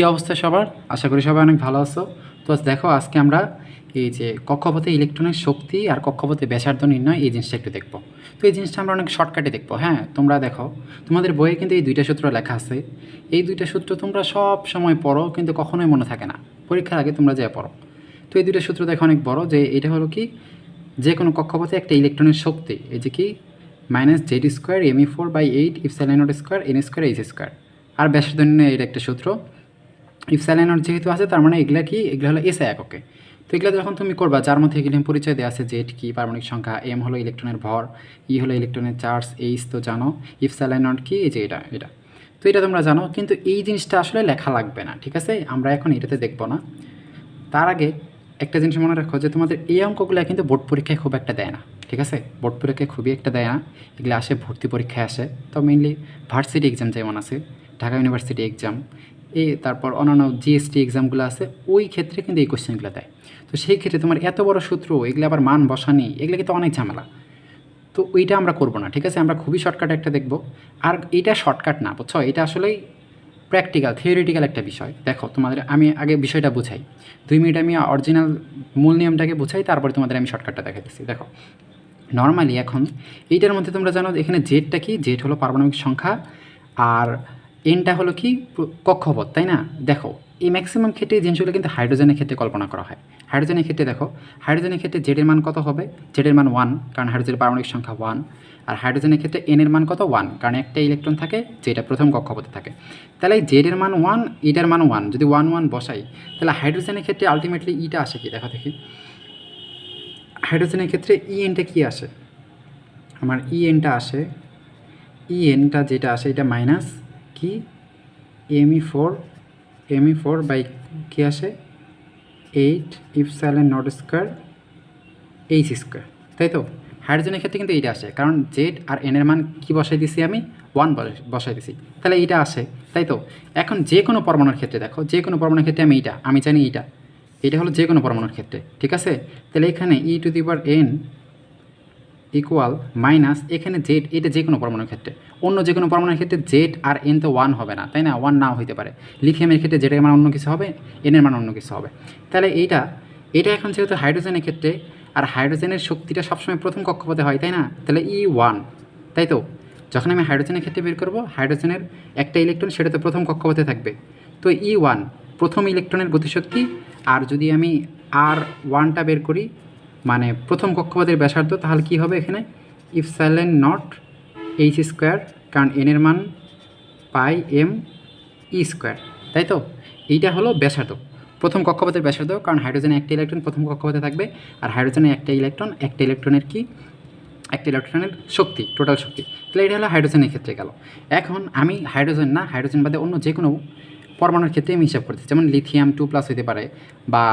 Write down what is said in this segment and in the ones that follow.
কী অবস্থা সবার? আশা করি সবাই অনেক ভালো আছো। তো দেখো, আজকে আমরা এই যে কক্ষপথে ইলেকট্রনের শক্তি আর কক্ষপথে ব্যাসার্ধ নির্ণয় এই জিনিসটা একটু দেখব। তো এই জিনিসটা আমরা অনেক শর্টকাটে দেখব হ্যাঁ? তোমরা দেখো, তোমাদের বইয়ে কিন্তু এই দুইটা সূত্র লেখা আছে। এই দুইটা সূত্র তোমরা সব সময় পড়ো, কিন্তু কখনোই মনে থাকে না। পরীক্ষার আগে তোমরা যা পড়ো। তো এই দুইটা সূত্র দেখো অনেক বড়, যে এটা হলো কি? যে কোনো কক্ষপথে একটা ইলেকট্রনের শক্তি, এই যে কি? Minus Z square M E four by eight if naught square N square H square R ব্যাসার্ধ নির্ণয় এটা একটা সূত্র ইফ স্যালাইনট যেহেতু আছে, তার মানে এগুলা কি? এগুলো হলো এসে এককে তো এগুলো যখন তুমি করবা, যার মধ্যে এগুলো পরিচয় দেওয়া আছে, জেড কি, পারমাণবিক সংখ্যা, এম হলো ইলেকট্রনের ভর, ই হলো ইলেকট্রনের চার্জ, এইচ তো জানো ইফ স্যালাইনট কি? এই যে এটা এটা। তো এটা তোমরা জানো, কিন্তু এই জিনিসটা আসলে লেখা লাগবে না, ঠিক আছে? আমরা এখন এটাতে দেখব না। তার আগে একটা জিনিস মনে রাখো যে তোমাদের এই অঙ্কগুলো কিন্তু বোর্ড পরীক্ষায় খুব একটা দেয় না, ঠিক আছে? বোর্ড পরীক্ষায় খুবই একটা দেয় না, এগুলো আসে ভর্তি পরীক্ষায় আসে। তো মেইনলি ভার্সিটি এক্সাম যেমন আছে, ঢাকা ইউনিভার্সিটি এক্সাম এই তারপর অন্যান্য জিএসটি এক্সামগুলো আছে, ওই ক্ষেত্রে কিন্তু এই কোশ্চেনগুলো দেয়। তো সেই ক্ষেত্রে তোমার এত বড় সূত্র, এগুলো আবার মান বসানি, এগুলো কিন্তু অনেক ঝামেলা। তো ওইটা আমরা করব না, ঠিক আছে? আমরা খুবই শর্টকাট একটা দেখব। আর এটা শর্টকাট না, বুঝছ? এটা আসলেই প্র্যাকটিক্যাল থিওরিটিক্যাল একটা বিষয়। দেখো, তোমাদের আমি আগে বিষয়টা বুঝাই। দুই মিনিট আমি অরিজিনাল মূল নিয়মটাকে বুঝাই, তারপরে তোমাদের আমি শর্টকাটটা দেখাইতেছি। দেখো নর্মালি এখন এইটার মধ্যে তোমরা জানো এখানে জেডটা কি? জেড হলো পারমাণবিক সংখ্যা, আর এনটা হলো কি? কক্ষপথ, তাই না? দেখো, এই ম্যাক্সিমাম ক্ষেত্রে এই জিনিসগুলো কিন্তু হাইড্রোজেনের ক্ষেত্রে কল্পনা করা হয়। হাইড্রোজেনের ক্ষেত্রে দেখো হাইড্রোজেনের ক্ষেত্রে জেডের মান কত হবে? জেডের মান ওয়ান কারণ হাইড্রোজেনের পারমাণবিক সংখ্যা ওয়ান আর হাইড্রোজেনের ক্ষেত্রে এনের মান কত? ওয়ান কারণ একটা ইলেকট্রন থাকে, যেটা প্রথম কক্ষপথে থাকে। তাহলে এই জেডের মান ওয়ান ইটার মান ওয়ান যদি ওয়ান ওয়ান বসাই, তাহলে হাইড্রোজেনের ক্ষেত্রে আলটিমেটলি ইটা আসে কি? দেখো দেখি। হাইড্রোজেনের ক্ষেত্রে ই এনটা কী আসে? আমার ই এনটা আসে ই এনটা যেটা আসে, এটা মাইনাস কি? M E four M E four by কী আসে? Eight epsilon naught square H square তাই তো? হাইড্রোজেনের ক্ষেত্রে কিন্তু এইটা আসে, কারণ জেড আর এনের মান কী বসাই দিছি আমি? ওয়ান বসাই দিছি, তাহলে এইটা আসে, তাই তো? এখন যে কোনো পরমাণুর ক্ষেত্রে দেখো, যে কোনো পরমাণুর ক্ষেত্রে আমি এইটা, আমি জানি এইটা এটা হলো যে কোনো পরমাণুর ক্ষেত্রে, ঠিক আছে? তাহলে এখানে E to the power N equal minus এখানে জেড এটা যে কোনো পরমাণুর ক্ষেত্রে অন্য যে কোনো পরমাণুর ক্ষেত্রে জেড আর এন তো ওয়ান হবে না, তাই না? ওয়ান নাও হইতে পারে। লিথিয়ামের ক্ষেত্রে জেডের মান অন্য কিছু হবে এনের মান অন্য কিছু হবে। তাহলে এইটা এটা এখন যেহেতু হাইড্রোজেনের ক্ষেত্রে, আর হাইড্রোজেনের শক্তিটা সবসময় প্রথম কক্ষপথে হয়, তাই না? তাহলে ই ওয়ান তাই তো? যখন আমি হাইড্রোজেনের ক্ষেত্রে বের করব, হাইড্রোজেনের একটা ইলেকট্রন সেটা তো প্রথম কক্ষপথে থাকবে। তো ই ওয়ান প্রথম ইলেকট্রনের গতিশক্তি, আর যদি আমি আর ওয়ানটা বের করি মানে প্রথম কক্ষপথের ব্যাসার্ধ, তাহলে কি হবে এখানে? Epsilon naught H square কারণ এনের মান পাই এম ই স্কোয়ার তাই তো? এইটা হলো ব্যাসার্ধ। প্রথম কক্ষপথের ব্যাসার্ধ, কারণ হাইড্রোজেনে একটা ইলেকট্রন প্রথম কক্ষপথে থাকবে, আর হাইড্রোজেনে একটা ইলেকট্রন একটা ইলেকট্রনের কি? একটা ইলেকট্রনের শক্তি টোটাল শক্তি। তাহলে এটা হলো হাইড্রোজেনের ক্ষেত্রে গেল। এখন আমি হাইড্রোজেন না হাইড্রোজেন বাদে অন্য যে কোনো পরমাণুর ক্ষেত্রে আমি হিসাব করতেছি। যেমন লিথিয়াম টু প্লাস হতে পারে, বা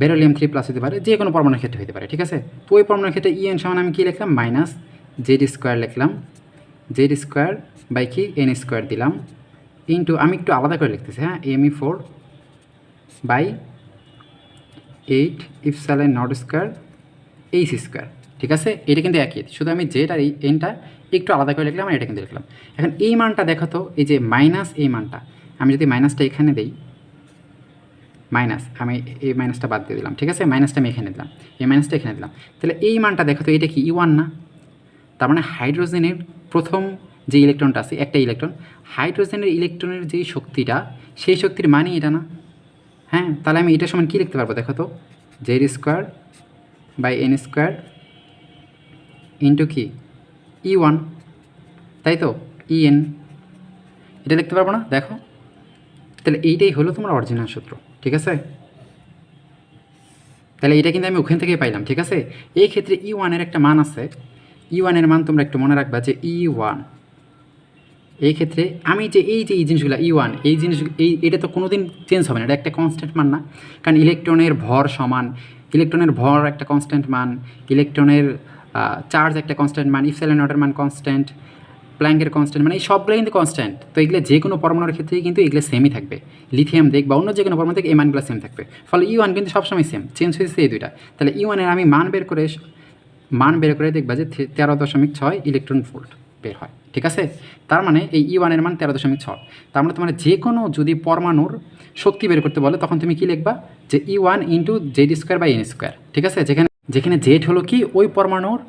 বেরোলিয়াম থ্রি প্লাস হতে পারে, যে কোনো পরমাণুর ক্ষেত্রে হতে পারে, ঠিক আছে? তো ওই পরমাণুর ক্ষেত্রে ইএন সমান আমি কী লিখলাম? মাইনাস জেড স্কোয়ার লিখলাম। জেড স্কোয়ার বাই কি? এন স্কোয়ার দিলাম। ইন্টু আমি একটু আলাদা করে লিখতেছি হ্যাঁ? M E four by eight epsilon naught square H square, ঠিক আছে? এটা কিন্তু একই। শুধু আমি জেড আর এই এনটা একটু আলাদা করে লিখলাম আর এটা কিন্তু লিখলাম। এখন এই মানটা দেখো তো, এই যে মাইনাস এই মানটা, আমি যদি মাইনাসটা এখানে দিই, মাইনাস, আমি এই মাইনাসটা বাদ দিয়ে দিলাম, ঠিক আছে? মাইনাসটা আমি এখানে দিলাম, এই মাইনাসটা এখানে দিলাম। তাহলে এই মানটা দেখো তো, এটা কি ই ওয়ান না? তার মানে হাইড্রোজেনের প্রথম যে ইলেকট্রনটা আছে, একটা ইলেকট্রন, হাইড্রোজেনের ইলেকট্রনের যে শক্তিটা, সেই শক্তির মানই এটা না? হ্যাঁ তাহলে আমি এটা সমান কী লিখতে পারব দেখো তো? Z square by N square into কি? ই ওয়ান তাই তো? ই এন এটা লিখতে পারব না? দেখো। তাহলে এইটাই হলো তোমার অরিজিনাল সূত্র, ঠিক আছে? তাহলে এটা কিন্তু আমি ওখান থেকেই পাইলাম, ঠিক আছে? এই ক্ষেত্রে ই ওয়ানের একটা মান আছে ই ওয়ানের মান তোমরা একটু মনে রাখবা যে ই ওয়ান এই ক্ষেত্রে আমি যে এই যে এই জিনিসগুলো ই ওয়ান এই জিনিস, এই, এটা তো কোনো দিন চেঞ্জ হবে না, এটা একটা কনস্ট্যান্ট মান না। কারণ ইলেকট্রনের ভর সমান ইলেকট্রনের ভর একটা কনস্ট্যান্ট মান ইলেকট্রনের চার্জ একটা কনস্ট্যান্ট মান ইফসেলেন অর্ডার মান কনস্ট্যান্ট প্ল্যাঙ্কের কনস্ট্যান্ট মানে এই সবগুলো কিন্তু কনস্ট্যান্ট তো এগুলো যে কোনো পরমাণুর ক্ষেত্রেই কিন্তু এগুলো সেমই থাকবে। লিথিয়াম দেখ বা অন্য যে কোনো পরমাণু থেকে এই মানগুলো সেম থাকবে। ফলে ই ওয়ান কিন্তু সবসময় সেম চেঞ্জ হয়েছে এই দুইটা। তাহলে ই ওয়ানের আমি মান বের করে মান বের করে দেখবা যে তেরো দশমিক ছয় ইলেকট্রন ভোল্ট বের হয়, ঠিক আছে? তার মানে এই ই ওয়ানের মান তেরো দশমিক ছ তার মানে তোমার যে কোনো যদি পরমাণুর শক্তি বের করতে বলে, তখন তুমি কি লিখবা? যে E one into Z square by N square ঠিক আছে? যেখানে যেখানে জেড হলো কি? ওই পরমাণুর।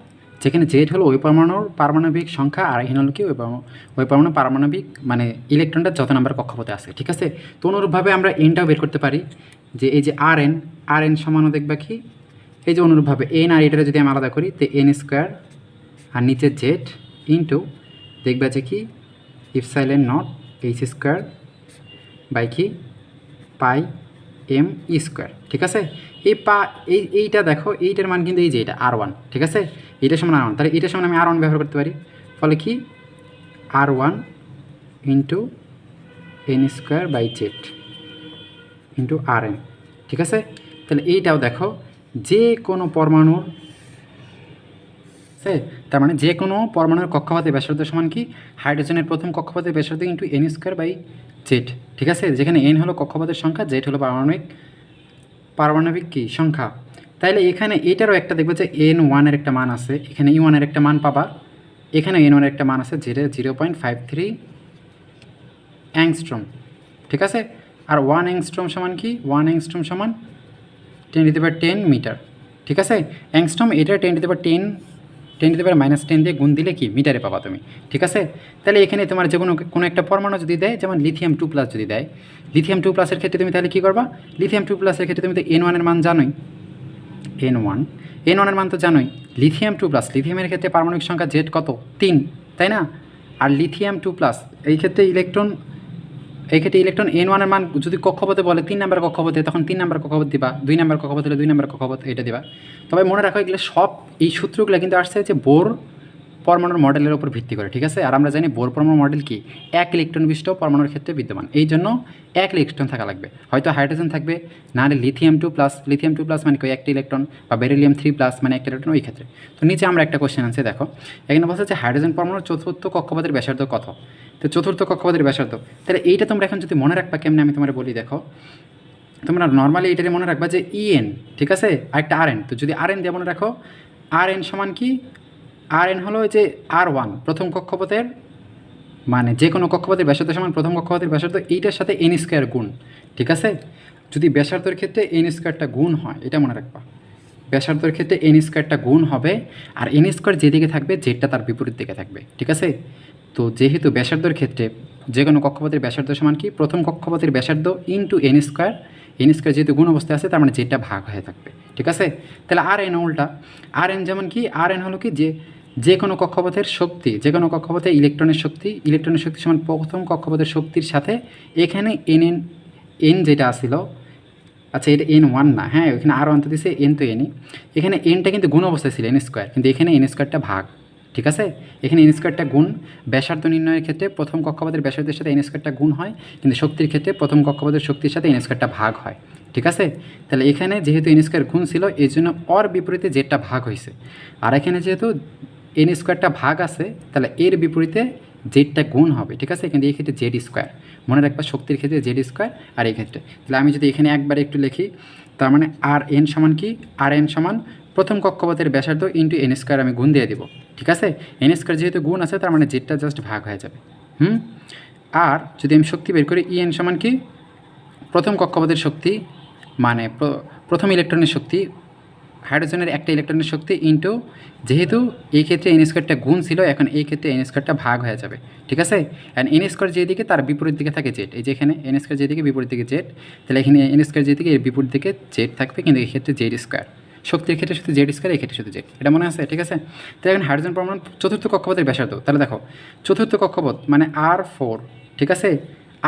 যেখানে জেড হলো ওই পরমাণুর পারমাণবিক সংখ্যা, আর এখানে হলো কি? ওই ওই পরমাণু পারমাণবিক মানে ইলেকট্রনটা যত নাম্বার কক্ষপথে আছে, ঠিক আছে? তো অনুরূপভাবে আমরা এনটাও বের করতে পারি। যে এই যে আর এন আর এন সমানও দেখবা কি? এই যে অনুরূপভাবে এন আর এটাকে যদি আমি আলাদা করি, তো এন স্কোয়ার আর নিচে জেড ইন্টু দেখবা যে কি? Epsilon naught H square by কি? পাই এম ই স্কোয়ার ঠিক আছে? এই পা, এই, এইটা দেখো, এইটার মান কিন্তু এই যে এটা আর ওয়ান ঠিক আছে? এইটার সমান আর ওয়ান তাহলে এইটার সমান আমি আর ওয়ান ব্যবহার করতে পারি। ফলে কি? R one into N square by Z into R N ঠিক আছে? তাহলে এইটাও দেখো যে কোনো পরমাণুর, সে, তার মানে যে কোনো পরমাণুর কক্ষপথের ব্যাসার্ধ সমান কি? হাইড্রোজেনের প্রথম কক্ষপথের ব্যাসার্ধ into N square by Z ঠিক আছে? যেখানে এন হলো কক্ষপথের সংখ্যা জেড হলো পারমাণবিক পারমাণবিক কি? সংখ্যা। তাইলে এখানে এটারও একটা দেখবে যে এন ওয়ানের একটা মান আছে। এখানে ই ওয়ানের একটা মান পাবা। এখানে এন ওয়ানের একটা মান আছে যেটা zero point five three angstrom ঠিক আছে? আর ওয়ান অ্যাংস্ট্রম সমান কি? ওয়ান অ্যাংস্ট্রম সমান টেন দিতে পারে টেন মিটার ঠিক আছে? অ্যাংস্ট্রম এটা টেন দিতে পারে টেন টেন দিতে পারে মাইনাস টেন দিয়ে গুণ দিলে কি? মিটারে পাবা তুমি, ঠিক আছে? তাহলে এখানে তোমার যে কোনো কোনো একটা পরমাণু যদি দেয়, যেমন লিথিয়াম টু প্লাস যদি দেয় লিথিয়াম টু প্লাসের ক্ষেত্রে তুমি তাহলে কী করবা? লিথিয়াম টু প্লাসের ক্ষেত্রে তুমি তো এন ওয়ানের মান জানোই এন ওয়ান এন ওয়ানের মান তো জানোই লিথিয়াম টু প্লাস লিথিয়ামের ক্ষেত্রে পারমাণবিক সংখ্যা জেড কত? তিন, তাই না? আর লিথিয়াম টু প্লাস এই ক্ষেত্রে ইলেকট্রন এই ক্ষেত্রে ইলেকট্রন এন ওয়ানের মান যদি কক্ষপথে বলে তিন নাম্বার কক্ষপথে, তখন তিন নাম্বার কক্ষপথ দিবা, দুই নাম্বার কক্ষপথ হলে দুই নাম্বার কক্ষপথ, এটা দিবা। তবে মনে রাখো এগুলো সব এই সূত্রগুলো কিন্তু আসছে যে বোর পরমাণুর মডেলের উপর ভিত্তি করে, ঠিক আছে? আর আমরা জানি বোর পরমাণু মডেল কি? এক ইলেকট্রন বিশিষ্ট পরমাণুর ক্ষেত্রে বিদ্যমান। এই জন্য এক ইলেকট্রন থাকা লাগবে। হয়তো হাইড্রোজেন থাকবে, না হলে lithium two plus lithium two plus মানে কি একটা ইলেকট্রন বা বেরিলিয়াম থ্রি প্লাস মানে একটা ইলেকট্রন ওই ক্ষেত্রে। তো নিচে আমরা একটা কোশ্চেন আছে দেখো। এখানে বলছে যে হাইড্রোজেন পরমাণুর চতুর্থ কক্ষপথের ব্যাসার্ধ কত? তো চতুর্থ কক্ষপথের ব্যাসার্ধ। তাহলে এইটা তোমরা এখন যদি মনে রাখবা, কেমনে আমি তোমার বলি, দেখো। তোমরা নর্মালি এটাকে মনে রাখবা যে ইএন ঠিক আছে? আর একটা আর এন তো যদি আর এন দিয়ে মনে রাখো আর এন সমান কি? আর এন হলো যে আর ওয়ান প্রথম কক্ষপথের মানে যে কোনো কক্ষপথের ব্যাসার্ধ সমান প্রথম কক্ষপথের ব্যাসার্ধ এইটার সাথে এন স্কোয়ার গুণ, ঠিক আছে? যদি ব্যাসার্ধের ক্ষেত্রে এন স্কোয়ারটা গুণ হয়, এটা মনে রাখবা, ব্যাসার্ধের ক্ষেত্রে এন স্কোয়ারটা গুণ হবে আর এন স্কোয়ার যেদিকে থাকবে জেডটা তার বিপরীত দিকে থাকবে, ঠিক আছে? তো যেহেতু ব্যাসার্ধর ক্ষেত্রে যে কোনো কক্ষপথের ব্যাসার্ধ সমান কি? প্রথম কক্ষপথের ব্যাসার্ধ into N square N square যেহেতু গুণ অবস্থায় আছে, তার মানে জেডটা ভাগ হয়ে থাকবে। ঠিক আছে? তাহলে আর এন উল্টা। আর এন যেমন কি? আর এন হলো কি? যে যে কোনো কক্ষপথের শক্তি, যে কোনো কক্ষপথে ইলেকট্রনের শক্তি ইলেকট্রনের শক্তি সমান প্রথম কক্ষপথের শক্তির সাথে এখানে এন এন এন যেটা আসিল আচ্ছা এটা এন ওয়ান না হ্যাঁ ওখানে আর ওয়ান তো দিছে, এন তো এনই। এখানে এনটা কিন্তু গুণ অবস্থায় ছিল, এন স্কোয়ার। কিন্তু এখানে এন স্কোয়ারটা ভাগ। ঠিক আছে? এখানে এন স্কোয়ারটা গুণ। ব্যাসার্ধ নির্ণয়ের ক্ষেত্রে প্রথম কক্ষপথের ব্যাসার্ধের সাথে এন স্কোয়ারটা গুণ হয়, কিন্তু শক্তির ক্ষেত্রে প্রথম কক্ষপথের শক্তির সাথে এন স্কোয়ারটা ভাগ হয়। ঠিক আছে? তাহলে এখানে যেহেতু এন স্কোয়ার গুণ ছিল এই জন্য অর বিপরীতে জেডটা ভাগ হয়েছে। আর এখানে যেহেতু এন স্কোয়ারটা ভাগ আছে, তাহলে এর বিপরীতে জেডটা গুণ হবে। ঠিক আছে? কিন্তু এই ক্ষেত্রে জেড স্কোয়ার মনে রাখবা, শক্তির ক্ষেত্রে জেড স্কোয়ার আর এই ক্ষেত্রে। তাহলে আমি যদি এখানে একবার একটু লিখি, তার মানে আর এন সমান কি? আর এন সমান প্রথম কক্ষপথের ব্যাসার্ধ ইন্টু এন স্কোয়ার আমি গুণ দিয়ে দিব, ঠিক আছে? এন স্কোয়ার যেহেতু গুণ আছে, তার মানে জেডটা জাস্ট ভাগ হয়ে যাবে, হুম? আর যদি আমি শক্তি বের করি ই এন সমান কি? প্রথম কক্ষপথের শক্তি মানে প্র- প্রথম ইলেকট্রনের শক্তি হাইড্রোজেনের একটা ইলেকট্রনের শক্তি ইন্টু, যেহেতু এই ক্ষেত্রে এন স্কোয়ারটা গুণ ছিল, এখন এই ক্ষেত্রে এন স্কোয়ারটা ভাগ হয়ে যাবে, ঠিক আছে? অ্যান্ড এন স্কোয়ার যেদিকে, তার বিপরীত দিকে থাকে জেড এই যে এখানে এন স্কোয়ার যেদিকে, বিপরীত দিকে জেড তাহলে এখানে এন স্কোয়ার যেদিকে, এর বিপরীত দিকে জেড থাকবে, কিন্তু এই ক্ষেত্রে জেড স্কোয়ার শক্তির ক্ষেত্রে শুধু জেড স্কোয়ার এই ক্ষেত্রে শুধু জেড এটা মনে আছে? ঠিক আছে? তাহলে এখন হাইড্রোজেন পরমাণু চতুর্থ কক্ষপথের ব্যাসার্ধ। তাহলে দেখো, চতুর্থ কক্ষপথ মানে আর ফোর ঠিক আছে?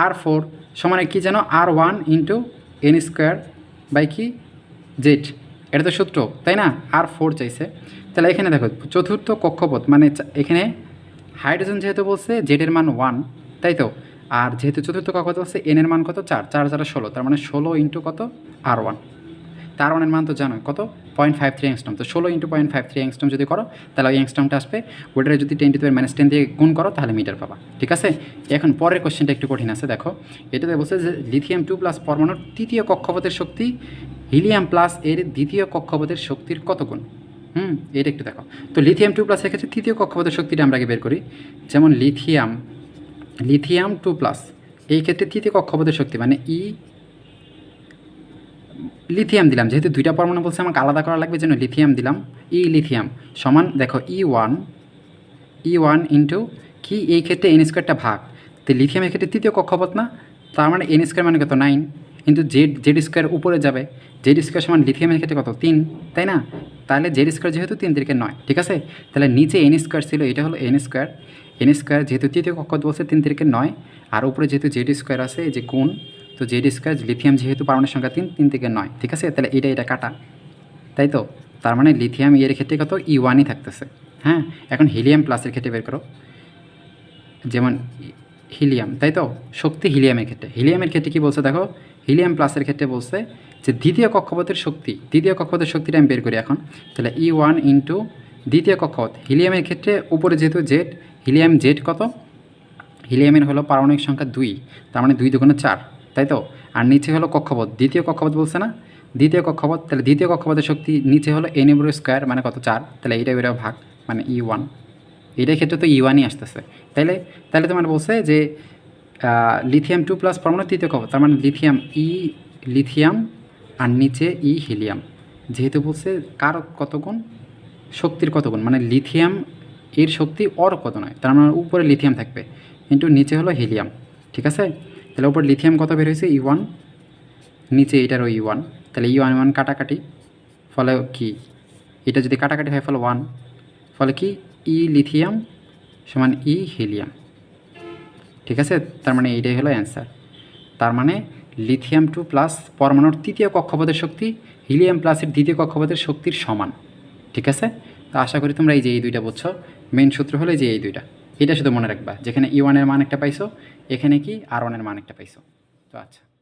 আর ফোর সমানে কি যেন R one into N square by কি? জেড এটা তো সূত্র, তাই না? আর ফোর চাইছে। তাহলে এখানে দেখো, চতুর্থ কক্ষপথ মানে এখানে হাইড্রোজেন যেহেতু বলছে জেডের মান ওয়ান তাই তো? আর যেহেতু চতুর্থ কক্ষপথ বলছে এন এর মান কত? চার। চার চার, ষোলো। তার মানে ষোলো ইন্টু কত? আর ওয়ান তার ওয়ানের মান তো জানো কত? পয়েন্ট ফাইভ থ্রি অ্যাংস্টম তো ষোলো into point five three angstrom যদি করো, তাহলে ওই অ্যাংস্টমটা আসবে ওটারে যদি টেন টু মাইনাস টেন দিয়ে গুণ করো, তাহলে মিটার পাবা। ঠিক আছে? এখন পরের কোশ্চেনটা একটু কঠিন আছে, দেখো। এটাতে বলছে যে লিথিয়াম টু প্লাস পরমাণুর তৃতীয় কক্ষপথের শক্তি হিলিয়াম প্লাস এর দ্বিতীয় কক্ষপথের শক্তির কত গুণ? হুম, এটা একটু দেখো। তো লিথিয়াম টু প্লাস এক্ষেত্রে তৃতীয় কক্ষপথের শক্তিটা আমরা আগে বের করি। যেমন লিথিয়াম লিথিয়াম টু প্লাস এই ক্ষেত্রে তৃতীয় কক্ষপথের শক্তি মানে ই লিথিয়াম দিলাম। যেহেতু দুইটা পরমাণু বলছে, আমাকে আলাদা করা লাগবে জন্য লিথিয়াম দিলাম। ই লিথিয়াম সমান, দেখো E one E one into কি? এই ক্ষেত্রে এন স্কোয়ারটা ভাগ। তো লিথিয়ামের ক্ষেত্রে তৃতীয় কক্ষপথ না? তার মানে এন স্কোয়ার মানে কত? নাইন কিন্তু জেড জেড স্কোয়ার উপরে যাবে। জেড স্কোয়ার সমান লিথিয়ামের ক্ষেত্রে কত? তিন, তাই না? তাহলে জেড স্কোয়ার যেহেতু তিন দিকে নয়, ঠিক আছে? তাহলে নিচে এন স্কোয়ার ছিল, এটা হলো এন স্কোয়ার এন স্কোয়ার যেহেতু তৃতীয় কক্ষপথ বলছে, তিন তিরিকে নয়। আর উপরে যেহেতু জেড স্কোয়ার আছে যে কোণ তো জেড স্কোয়ার লিথিয়াম যেহেতু পারমাণবিক সংখ্যা তিন তিন থেকে নয়, ঠিক আছে? তাহলে এটা এটা কাটা। তাই তো? তার মানে লিথিয়াম এর ক্ষেত্রে কত? ই ওয়ানই থাকতেছে। হ্যাঁ? এখন হিলিয়াম প্লাসের ক্ষেত্রে বের করো। যেমন হিলিয়াম তাই তো? শক্তি হিলিয়ামের ক্ষেত্রে। হিলিয়ামের ক্ষেত্রে কি বলছে দেখো? হিলিয়াম প্লাসের ক্ষেত্রে বলছে যে দ্বিতীয় কক্ষপথের শক্তি, দ্বিতীয় কক্ষপথের শক্তিটা আমি বের করি এখন। তাহলে ই ওয়ান ইন্টু দ্বিতীয় কক্ষপথ। হিলিয়ামের ক্ষেত্রে উপরে যেহেতু জেড হিলিয়াম জেড কত? হিলিয়ামের হলো পারমাণবিক সংখ্যা দুই। তার মানে দুই দুগুণে চার। তাই তো? আর নিচে হলো কক্ষপথ। দ্বিতীয় কক্ষপথ বলছে না? দ্বিতীয় কক্ষপথ, তাহলে দ্বিতীয় কক্ষপথের শক্তি নিচে হলো এন এব্রো স্কোয়ার মানে কত? চার। তাহলে এটা এটা ভাগ মানে ই ওয়ান এটার ক্ষেত্রে তো ই ওয়ানই আসতেছে। তাইলে তাহলে তোমার বলছে যে লিথিয়াম টু প্লাস পরমাণু তৃতীয় কক্ষপথ, তার মানে লিথিয়াম ই লিথিয়াম আর নিচে ই হিলিয়াম যেহেতু বলছে কার কত গুণ? শক্তির কত গুণ? মানে লিথিয়াম এর শক্তি অর কত নয়, তার মানে উপরে লিথিয়াম থাকবে, কিন্তু নিচে হলো হিলিয়াম ঠিক আছে? তাহলে উপরে লিথিয়াম কত বের হয়েছে? ই ওয়ান নিচে এটারও ই ওয়ান তাহলে ই ওয়ান ওয়ান কাটাকাটি। ফলে কি? এটা যদি কাটাকাটি হয়, ফলে ওয়ান ফলে কি? ই লিথিয়াম সমান ই হিলিয়াম ঠিক আছে? তার মানে এইটাই হলো অ্যান্সার তার মানে লিথিয়াম টু প্লাস পরমাণুর তৃতীয় কক্ষপথের শক্তি হিলিয়াম প্লাসের দ্বিতীয় কক্ষপথের শক্তির সমান। ঠিক আছে? তো আশা করি তোমরা এই যে এই দুইটা বুঝছ। মেন সূত্র হলো যে এই দুইটা। এটা শুধু মনে রাখবা। যেখানে ই ওয়ানের মান একটা পাইছো এখানে কি? আর ওয়ানের মান একটা পাইছো। তো আচ্ছা।